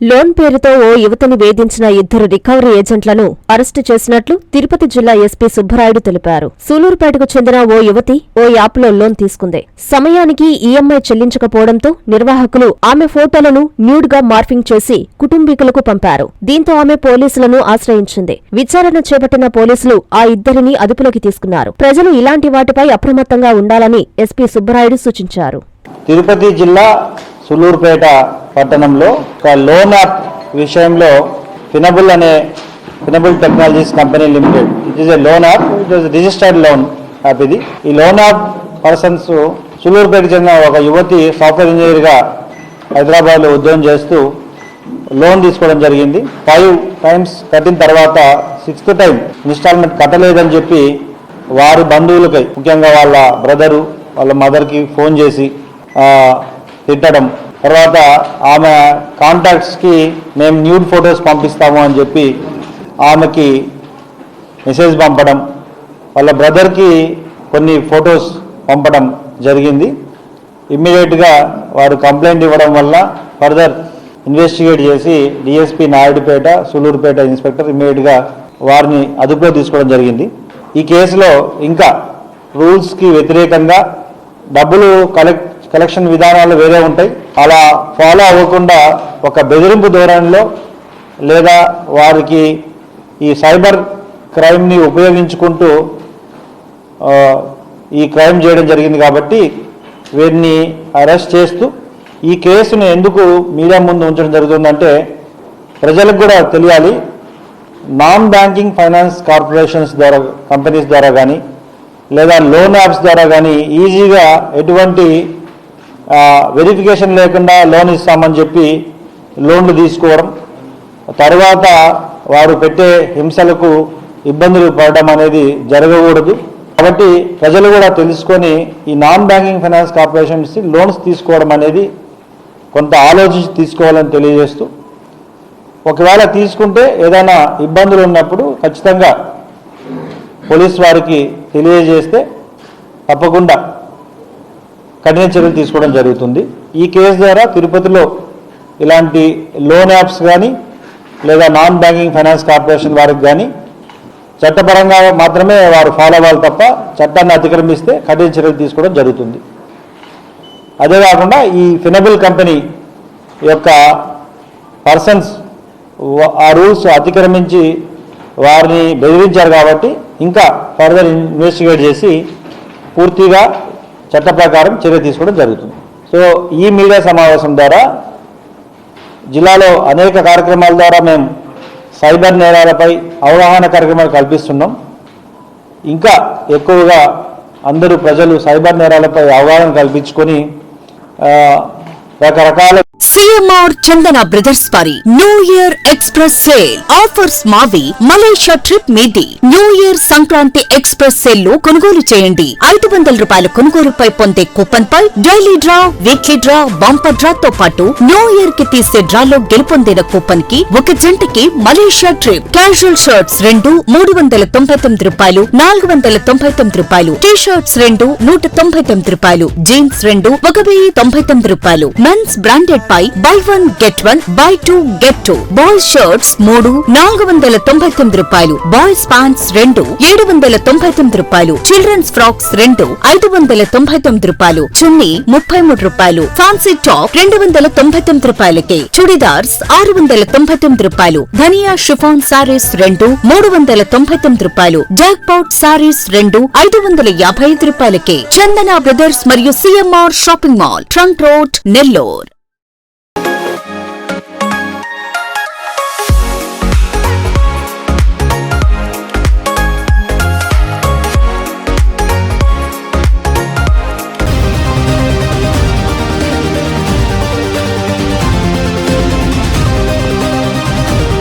Loan పేరుతో ఓ యువతిని వేధించిన ఇద్దరు రికవరీ ఏజెంట్లను అరెస్టు చేసినట్లు తిరుపతి జిల్లా ఎస్పీ సుబ్బరాయుడు తెలిపారు. సూలూరుపేటకు చెందిన ఓ యువతి ఓ యాప్లో లోన్ తీసుకుంది. సమయానికి ఈఎంఐ చెల్లించకపోవడంతో నిర్వాహకులు ఆమె ఫోటోలను న్యూడ్గా మార్ఫింగ్ చేసి కుటుంబీకులకు పంపారు. దీంతో ఆమె పోలీసులను ఆశ్రయించింది. విచారణ చేపట్టిన పోలీసులు ఆ ఇద్దరిని అదుపులోకి తీసుకున్నారు. ప్రజలు ఇలాంటి వాటిపై అప్రమత్తంగా ఉండాలని ఎస్పీ సుబ్బరాయుడు సూచించారు. తిరుపతి జిల్లా సులూరుపేట పట్టణంలో ఒక లోన్ యాప్ విషయంలో ఫినబుల్ అనే Finnable technologies company limited. It is a loan app it is registered loan app ఇది. ఈ లోన్ యాప్ పర్సన్స్ సులూరుపేటకు చెందిన ఒక యువతి సాఫ్ట్వేర్ ఇంజనీర్గా హైదరాబాద్లో ఉద్యోగం చేస్తూ లోన్ తీసుకోవడం జరిగింది. ఫైవ్ టైమ్స్ కట్టిన తర్వాత సిక్స్త్ టైం ఇన్స్టాల్మెంట్ కట్టలేదని చెప్పి వారి బంధువులకై ముఖ్యంగా వాళ్ళ బ్రదరు వాళ్ళ మదర్కి ఫోన్ చేసి తిట్టడం. తర్వాత ఆమె కాంటాక్ట్స్కి మేము న్యూడ్ ఫొటోస్ పంపిస్తాము అని చెప్పి ఆమెకి మెసేజ్ పంపడం. వాళ్ళ బ్రదర్కి కొన్ని ఫొటోస్ పంపడం జరిగింది. ఇమ్మీడియట్గా వారు కంప్లైంట్ ఇవ్వడం వల్ల ఫర్దర్ ఇన్వెస్టిగేట్ చేసి డిఎస్పి నాయుడుపేట సులూరుపేట ఇన్స్పెక్టర్ ఇమ్మీడియట్గా వారిని అదుపులో తీసుకోవడం జరిగింది. ఈ కేసులో ఇంకా రూల్స్కి వ్యతిరేకంగా డబ్బులు కలెక్ట్ కలెక్షన్ విధానాలు వేరే ఉంటాయి. అలా ఫాలో అవ్వకుండా ఒక బెదిరింపు ధోరణిలో లేదా వారికి ఈ సైబర్ క్రైమ్ని ఉపయోగించుకుంటూ ఈ క్రైమ్ చేయడం జరిగింది కాబట్టి వీరిని అరెస్ట్ చేస్తూ ఈ కేసును ఎందుకు మీడియా ముందు ఉంచడం జరుగుతుందంటే ప్రజలకు కూడా తెలియాలి. నాన్ బ్యాంకింగ్ ఫైనాన్స్ కార్పొరేషన్స్ ద్వారా కంపెనీస్ ద్వారా కానీ లేదా లోన్ యాప్స్ ద్వారా కానీ ఈజీగా ఎటువంటి వెరిఫికేషన్ లేకుండా లోన్ ఇస్తామని చెప్పి లోన్లు తీసుకోవడం తర్వాత వారు పెట్టే హింసలకు ఇబ్బందులు పడడం అనేది జరగకూడదు. కాబట్టి ప్రజలు కూడా తెలుసుకొని ఈ non banking finance corporations loans తీసుకోవడం అనేది కొంత ఆలోచించి తీసుకోవాలని తెలియజేస్తూ ఒకవేళ తీసుకుంటే ఏదైనా ఇబ్బందులు ఉన్నప్పుడు ఖచ్చితంగా పోలీస్ వారికి తెలియజేస్తే తప్పకుండా కఠిన చర్యలు తీసుకోవడం జరుగుతుంది. ఈ కేసు ద్వారా తిరుపతిలో ఇలాంటి లోన్ యాప్స్ కానీ లేదా నాన్ బ్యాంకింగ్ ఫైనాన్స్ కార్పొరేషన్ వారికి కానీ చట్టపరంగా మాత్రమే వారు ఫాలో అవ్వాలి తప్ప చట్టాన్ని అతిక్రమిస్తే కఠిన చర్యలు తీసుకోవడం జరుగుతుంది. అదే కాకుండా ఈ ఫినబుల్ కంపెనీ యొక్క పర్సన్స్ ఆ రూల్స్ అతిక్రమించి వారిని బెదిరించారు కాబట్టి ఇంకా ఫర్దర్ ఇన్వెస్టిగేట్ చేసి పూర్తిగా చట్ట ప్రకారం చర్య తీసుకోవడం జరుగుతుంది. సో ఈ మీడియా సమావేశం ద్వారా జిల్లాలో అనేక కార్యక్రమాల ద్వారా మేము సైబర్ నేరాలపై అవగాహన కార్యక్రమాలు కల్పిస్తున్నాం. ఇంకా ఎక్కువగా అందరూ ప్రజలు సైబర్ నేరాలపై అవగాహన కల్పించుకొని రకరకాల సిఎంఆర్ చందన బ్రదర్స్ వారి new year express sale offers మావి మలేషియా ట్రిప్ మీది. న్యూ ఇయర్ సంక్రాంతి ఎక్స్ప్రెస్ సేల్లో కొనుగోలు చేయండి. ఐదు వందల రూపాయల కొనుగోలుపై పొందే కూపన్ పై daily draw weekly draw bumper draw తో పాటు న్యూ ఇయర్కి తీసే డ్రాలో గెలుపొందిన కూపన్కి ఒక జంటకి మలేషియా ట్రిప్. క్యాజువల్ షర్ట్స్ రెండు మూడు వందల తొంభై తొమ్మిది రూపాయలు నాలుగు వందల తొంభై తొమ్మిది రూపాయలు. టీ షర్ట్స్ రెండు నూట తొంభై తొమ్మిది రూపాయలు. జీన్స్ రెండు ఒక వెయ్యి తొంభై తొమ్మిది రూపాయలు. మెన్స్ బ్రాండెడ్ పై buy one get one buy two get two boys shirts మూడు నాలుగు వందల తొంభై తొమ్మిది రూపాయలు. బాయ్స్ ప్యాంట్స్ రెండు ఏడు వందల తొంభై తొమ్మిది రూపాయలు. చిల్డ్రన్స్ ఫ్రాక్స్ రెండు ఐదు వందల తొంభై తొమ్మిది రూపాయలు. చున్నీ ముప్పై మూడు రూపాయలు. ఫ్యాన్సీ టాప్ రెండు వందల తొంభై తొమ్మిది రూపాయలకి. చుడిదార్స్ ఆరు వందల తొంభై తొమ్మిది రూపాయలు. ధనియా షిఫాన్ సారీస్ రెండు మూడు వందల తొంభై తొమ్మిది రూపాయలు. జాక్ పౌట్ సారీస్ రెండు ఐదు వందల యాభై ఐదు రూపాయలకి. చందన బ్రదర్స్ మరియు CMR shopping mall trunk road Nellore